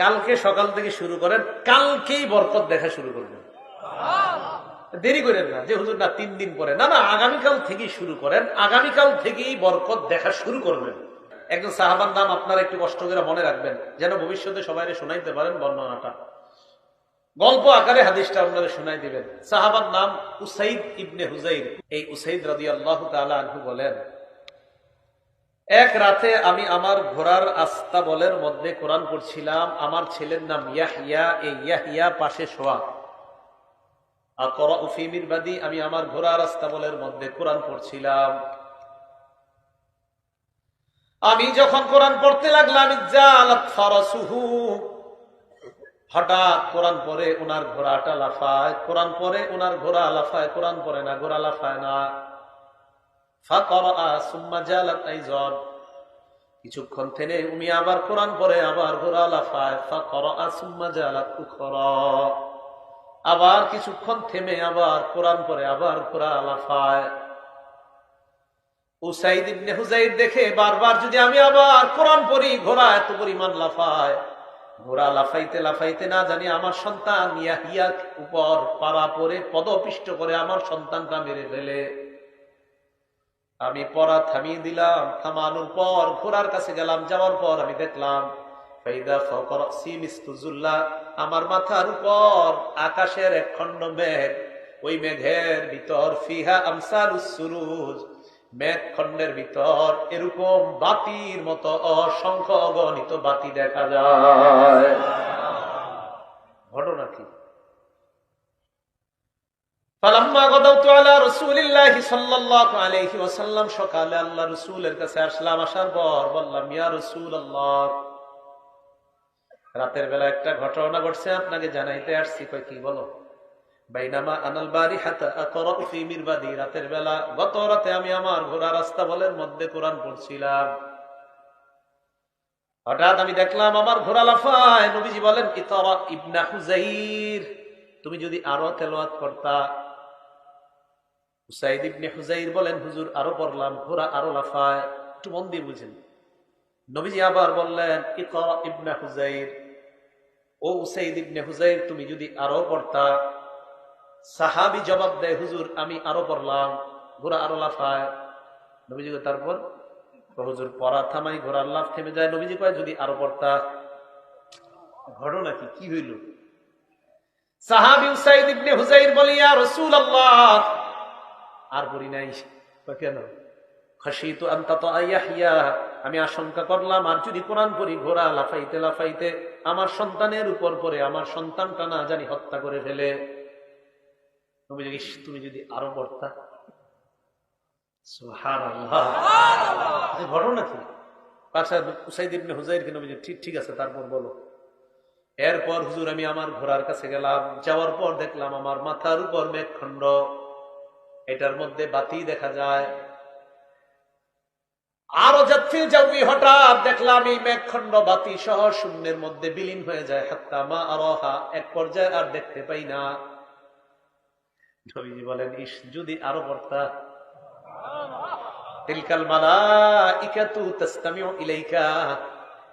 কালকে সকাল থেকে শুরু করেন, কালকেই বরকত দেখা শুরু করবেন। দেরি করেন না, যে হুজুর না, তিন দিন পরে। না না, আগামীকাল থেকেই শুরু করেন, আগামীকাল থেকেই বরকত দেখা শুরু করবেন। একজন সাহাবান নাম আপনারা একটু কষ্ট করে মনে রাখবেন, যেন ভবিষ্যতে সবাই শোনাইতে পারেন বর্ণনাটা। গল্প আকারে হাদিসটা আপনারা শোনাই দিবেন। সাহাবার নাম উসাইদ ইবনে হুজাইর। এই উসাইদ রাজি আল্লাহ আনহু বলেন এক রাতে আমি আমার ঘোড়ার আস্তাবলের মধ্যে কোরআন পড়ছিলাম, আমার ছেলের নাম ইয়াহিয়া এই ইয়াহিয়া পাশে শোয়া। আকরা উফিমির বাদী আমি আমার ঘোড়ার আস্তাবলের মধ্যে কোরআন পড়ছিলাম। আমি যখন কোরআন পড়তে লাগলাম হঠাৎ কোরআন পরে ওনার ঘোড়াটা লাফায়, কোরআন পরে ওনার ঘোড়া লাফায়, কোরআন পরে না, ঘোড়া লাফায় না। কিছুক্ষণ থেনে উনি আবার কোরআন পরে আবার আবার কিছুক্ষণ থেমে, আবার কোরআন পরে আবার ঘোড়া লাফায়। উসাইদ দেখে বারবার যদি আমি আবার কোরআন পড়ি, ঘোড়া এত পরিমাণ লাফায়। ঘোড়া লাফাইতে লাফাইতে না জানি আমার সন্তান ইয়াহিয়া উপর পাড়া পরে পদপিষ্ট করে আমার সন্তানটা মেরে ফেলে। আমি পড়া থামিয়ে দিলাম, থামানোর পর ঘোড়ার কাছে গেলাম, যাওয়ার পর আমি দেখলাম আমার মাথার উপর আকাশের এক খণ্ড মেঘ, ওই মেঘের ভিতর ফিহা আমসাল সুরুজ, মেঘ খন্ডের ভিতর এরকম বাতির মতো অসংখ্য অগণিত বাতি দেখা যায়। ঘটনা কি? রাতের বেলা একটা ঘটনা ঘটছে, আপনাকে জানাইতে আসছি কি বলো? বাইনামা আনাল বাড়ি মিরবাদি, রাতের বেলা, গত রাতে আমি আমার ঘোড়া রাস্তা বলের মধ্যে কোরআন পড়ছিলাম। হঠাৎ আমি দেখলাম আমার ঘোড়া লাফায়, নবীজি বলেন, ইতরা ইবনা হুজাইর, তুমি যদি আরও তেলাওয়াত করতা হুসাইদ ইবনে হুজাইর বলেন, হুজুর, আরও পড়লাম, ঘোড়া আরও লাফায়, একটু মন দিয়ে বুঝেন। নবীজি আবার বললেন ইতরা ইবনা হুজাইর ও উসাইদ ইবনে হুজাইর তুমি যদি আরও পড়তা? সাহাবি জবাব দেয়, হুজুর, আমি আরও পড়লাম, ঘোড়া আরও লাফায়। নবীজি তারপর? হুজুর, পড়া থামাই, ঘোড়ার লাফ থেমে যায়। নবীজি কয়, যদি আরও পড়তা? ঘটনা কি? কি হইল? সাহাবি উসাইদ ইবনে হুজাইর বলিয়া রসুল আল্লাহ আর বলি নাই। কেন? খাসিতু আন্তাত আয়াহিয়া আমি আশঙ্কা করলাম, আর যদি কোরআন পড়ি ঘোড়া লাফাইতে লাফাইতে আমার সন্তানের উপর পরে আমার সন্তানটা না জানি হত্যা করে ফেলে। তুমি যদি তুমি যদি আরও পড়তা ঘটনা কি? ঠিক ঠিক আছে, তারপর বলো। এরপর হুজুর, আমি আমার ঘোড়ার কাছে গেলাম, যাওয়ার পর দেখলাম আমার মাথার উপর মেঘখণ্ড। এটার মধ্যে বাতি দেখা যায়। আরও যাত্রী যাবি হঠাৎ দেখলাম এই মেঘখণ্ড বাতি সহ শূন্যের মধ্যে বিলীন হয়ে যায়। হাত্তা মা আরোহা, এক পর্যায়ে আর দেখতে পাই না। নবীজি বলেন ইস যদি আরও পড়তা। তিলকাল মালা ইকাতু তাস্তামিউ ইলাইকা।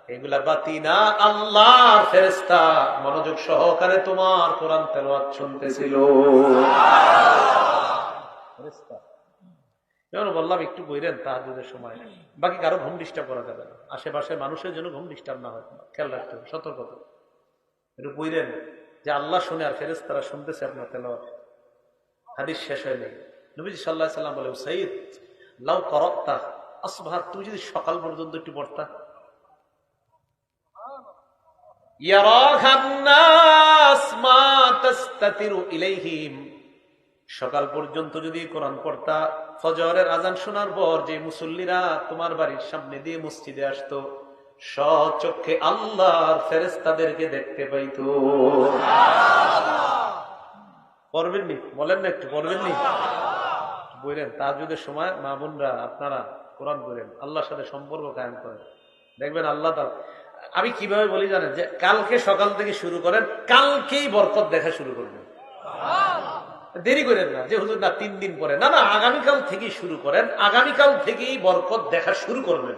এগুলা বাতি না আল্লাহ ফেরেশতা। মনোযোগ সহকারে তোমার কোরআন তেলাওয়াত শুনতেছিল। যেমন বললাম একটু বইরেন সময়। বাকি কারও ঘুম ডিস্টার্ব করা যাবে না। আশেপাশে মানুষের জন্য ঘুম ডিস্টার্ব না হয়। খেয়াল রাখতে হবে একটু বইরেন যে আল্লাহ শুনে আর ফেরেস তারা শুনতেছে আপনার হাদিস শেষ হয় নেই। নবীজি সাল্লাহ সাল্লাম বলে সঈদ লাউ আসবাহার তুমি যদি সকাল পর্যন্ত একটু পড়তা? সকাল পর্যন্ত যদি কোরআন পড়তা, ফজরের আজান শোনার পর যে মুসল্লিরা তোমার বাড়ির সামনে দিয়ে মসজিদে আসতো সচক্ষে আল্লাহর ফেরেস্তাদেরকে দেখতে পাইতো। পড়বেননি? বলেন না একটু, পড়বেননি? বললেন তাজুদের সময় মা বোনরা, আপনারা কোরআন করেন আল্লাহর সাথে সম্পর্ক কায়েম করেন। দেখবেন আল্লাহ তার আমি কীভাবে বলি জানেন যে, কালকে সকাল থেকে শুরু করেন, কালকেই বরকত দেখা শুরু করবেন। দেরি করেন না, যে হুজুর না তিন দিন পরে। না না, আগামীকাল থেকেই শুরু করেন, আগামীকাল থেকেই বরকত দেখা শুরু করবেন।